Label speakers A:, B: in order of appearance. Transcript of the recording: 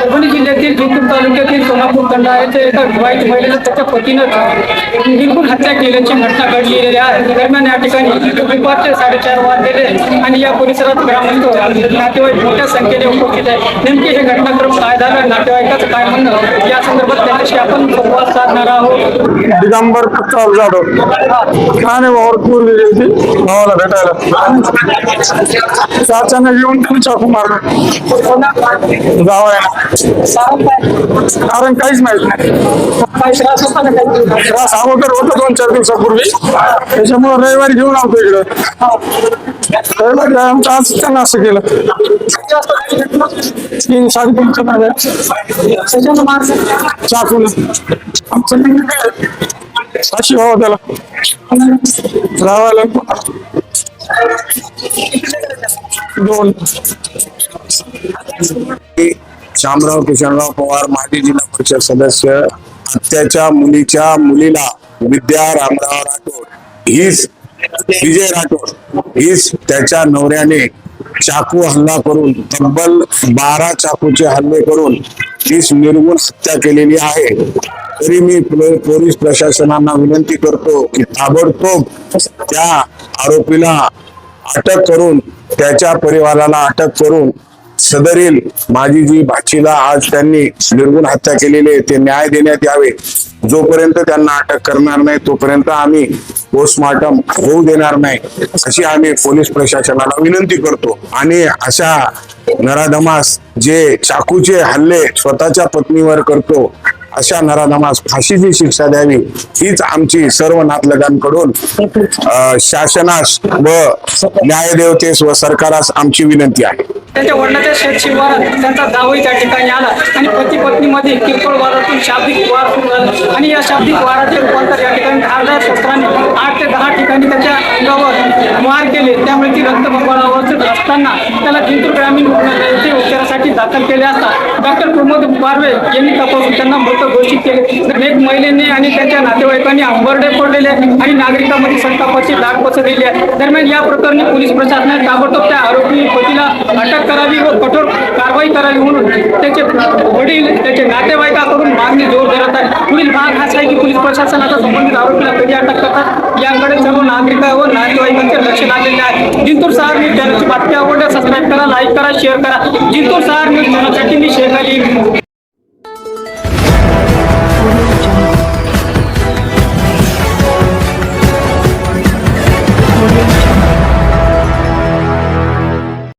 A: परभणी जिल्ह्यातील जिंतूर तालुक्यातील सोनापूर खंड येथे ते एका विवाहित महिलेला त्याच्या पतीनं बिलकुल हत्या केल्याची घटना घडलेली आहे. दरम्यान या ठिकाणी दुपारचे साडेचार वाजलेले आणि या परिसरात ग्रामस्थ नातेवाईक मोठ्या संख्येने उपस्थित आहे नेमके हे घटनाक्रम काय झालं? नातेवाईकाचं काय म्हणणं? या संदर्भात त्यांच्याशी आपण संवाद साधणार आहोत.
B: दिगंबर प्रताप जाधव. ठाणे भावावर पूर दिली भावाला भेटायला. चाचाने येऊन तुम्ही चाकू मारला जावयाला. कारण काहीच माहीत नाही.
A: काय त्रास होता का काही?
B: त्रास अगोदर होतं दोन चार दिवसापूर्वी. त्याच्यामुळे रविवारी घेऊन आलतो इकडं. रविवारी आमचं आज त्यांना असं केलं. तीन साडेतीनच्या दरम्यान
A: त्याच्यानं माणसं
B: चाकून आमचं अशी व्हावं त्याला. लावायला दोन.
C: शामराव किशनराव पवार माजी जिल्हा परिषद सदस्य त्याच्या मुलीच्या मुलीला विद्या रामराव राठोड. हीच विजय राठोड. हीच त्याच्या नवऱ्याने चाकू हल्ला करून तब्बल बारा चाकूचे हल्ले करून तीच निर्गुण हत्या केलेली आहे. तरी मी पोलीस प्रशासनाला विनंती करतो की ताबडतोब त्या आरोपीला अटक करून त्याच्या परिवाराला अटक करून सदरील माझी जी भाचीला आज त्यांनी निर्गुण हत्या केलेली आहे. ते न्याय देण्यात यावे. जोपर्यंत त्यांना अटक करणार नाही तोपर्यंत आम्ही पोस्टमार्टम होऊ देणार नाही अशी आम्ही पोलीस प्रशासनाला विनंती करतो. आणि अशा नराधमास जे चाकूचे हल्ले स्वतःच्या पत्नीवर करतो अशा नराधमास फाशीची शिक्षा द्यावी हीच आमची सर्व नातलगांकडून अं, शासनास व न्यायदेवतेस व सरकारास आमची विनंती आहे.
A: त्यांच्या वडिलाच्या शेत शिवारात त्यांचा दावही त्या ठिकाणी आला. आणि पती पत्नीमध्ये किरकोळ वादातून शाब्दिक वार सुरू झाला. आणि या शाब्दिक वाराचे रूपांतर या ठिकाणी धारदार शस्त्राने आठ ते दहा ठिकाणी त्याच्या अंगावर मार केले. त्यामुळे ती रक्तबंबाळावर असताना त्याला जिंतूर ग्रामीण दाखल केले असता डॉक्टर प्रमोद बारवे यांनी तपासून त्यांना मृत घोषित केले. अनेक महिलेने आणि त्यांच्या नातेवाईकांनी आंबरडे फोडलेले आणि नागरिकांमध्ये संतापाची लाट पसरलेली आहे. दरम्यान या प्रकरणी पोलीस प्रशासनाने ताबडतोब त्या आरोपी पतीला अटक करावी व कठोर कारवाई करावी म्हणून त्याचे वडील त्याचे नातेवाईकाकडून मागणी जोर धरत आहे पुढील भाग हाच आहे की पोलीस प्रशासनाचा संबंधित आरोपीला कधी अटक करतात याकडे सर्व नागरिकांवर व नातेवाईकांचे लक्ष लागलेले आहे. जिंतूर सहार न्यूज चॅनलची बातमी आवडल्या सबस्क्राईब करा लाईक करा शेअर करा. जिंतूर सहार न्यूज चॅनलसाठी मी शेअर अली